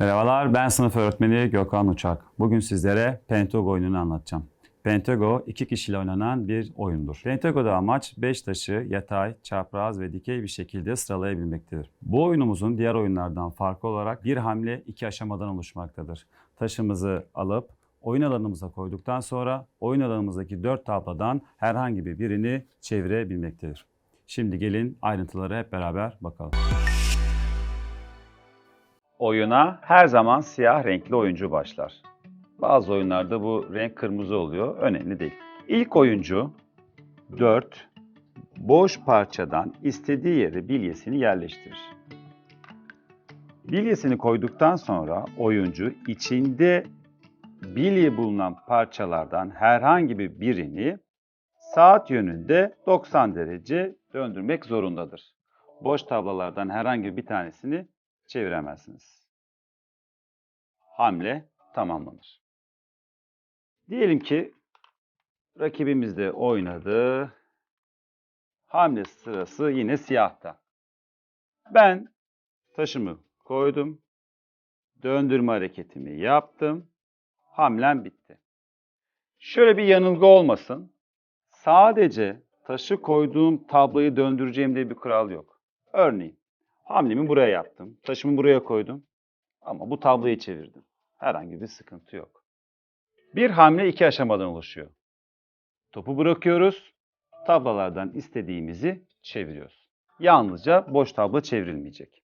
Merhabalar, ben sınıf öğretmeni Gökhan Uçak. Bugün sizlere Pentago oyununu anlatacağım. Pentago iki kişiyle oynanan bir oyundur. Pentago'da amaç 5 taşı yatay, çapraz ve dikey bir şekilde sıralayabilmektedir. Bu oyunumuzun diğer oyunlardan farklı olarak bir hamle iki aşamadan oluşmaktadır. Taşımızı alıp oyun alanımıza koyduktan sonra oyun alanımızdaki 4 tablodan herhangi bir birini çevirebilmektedir. Şimdi gelin ayrıntılara hep beraber bakalım. Oyuna her zaman siyah renkli oyuncu başlar. Bazı oyunlarda bu renk kırmızı oluyor. Önemli değil. İlk oyuncu 4 boş parçadan istediği yere bilyesini yerleştirir. Bilyesini koyduktan sonra oyuncu içinde bilye bulunan parçalardan herhangi bir birini saat yönünde 90 derece döndürmek zorundadır. Boş tablalardan herhangi bir tanesini çeviremezsiniz. Hamle tamamlanır. Diyelim ki rakibimiz de oynadı. Hamle sırası yine siyahta. Ben taşımı koydum. Döndürme hareketimi yaptım. Hamlem bitti. Şöyle bir yanılgı olmasın. Sadece taşı koyduğum tabloyu döndüreceğim diye bir kural yok. Örneğin Hamlemi buraya yaptım. Taşımı buraya koydum. Ama bu tabloyu çevirdim. Herhangi bir sıkıntı yok. Bir hamle iki aşamadan oluşuyor. Topu bırakıyoruz. Tablalardan istediğimizi çeviriyoruz. Yalnızca boş tablo çevrilmeyecek.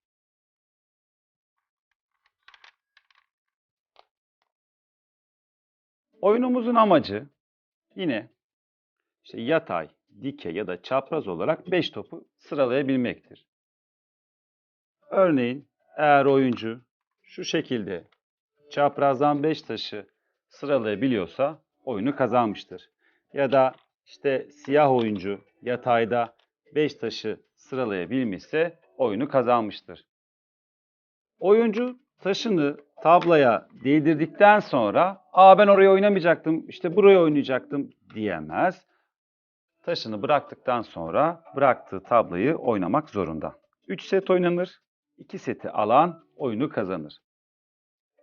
Oyunumuzun amacı yine işte yatay, dikey ya da çapraz olarak 5 topu sıralayabilmektir. Örneğin eğer oyuncu şu şekilde çaprazdan 5 taşı sıralayabiliyorsa oyunu kazanmıştır. Ya da işte siyah oyuncu yatayda 5 taşı sıralayabilmişse oyunu kazanmıştır. Oyuncu taşını tabloya değdirdikten sonra "Aa ben oraya oynamayacaktım, işte buraya oynayacaktım." diyemez. Taşını bıraktıktan sonra bıraktığı tabloyu oynamak zorunda. 3 set oynanır. 2 seti alan oyunu kazanır.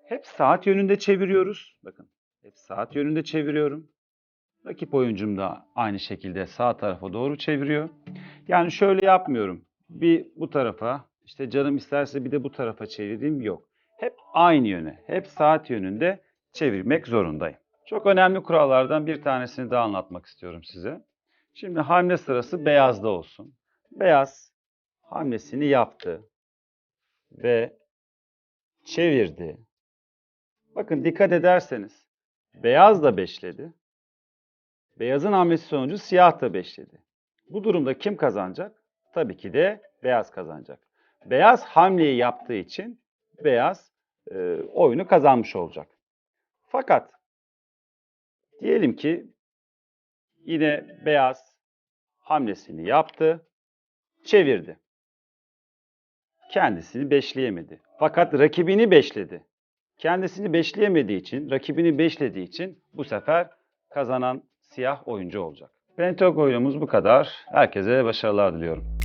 Hep saat yönünde çeviriyoruz. Bakın hep saat yönünde çeviriyorum. Rakip oyuncum da aynı şekilde sağ tarafa doğru çeviriyor. Yani şöyle yapmıyorum. Bir bu tarafa, işte canım isterse bir de bu tarafa çevireyim yok. Hep aynı yöne, hep saat yönünde çevirmek zorundayım. Çok önemli kurallardan bir tanesini daha anlatmak istiyorum size. Şimdi hamle sırası beyazda olsun. Beyaz hamlesini yaptı ve çevirdi. Bakın dikkat ederseniz beyaz da beşledi. Beyazın hamlesi sonucu siyah da beşledi. Bu durumda kim kazanacak? Tabii ki de beyaz kazanacak. Beyaz hamleyi yaptığı için beyaz e, oyunu kazanmış olacak. Fakat diyelim ki yine beyaz hamlesini yaptı, çevirdi kendisini beşleyemedi. Fakat rakibini beşledi. Kendisini beşleyemediği için, rakibini beşlediği için bu sefer kazanan siyah oyuncu olacak. Pentagon oyunumuz bu kadar. Herkese başarılar diliyorum.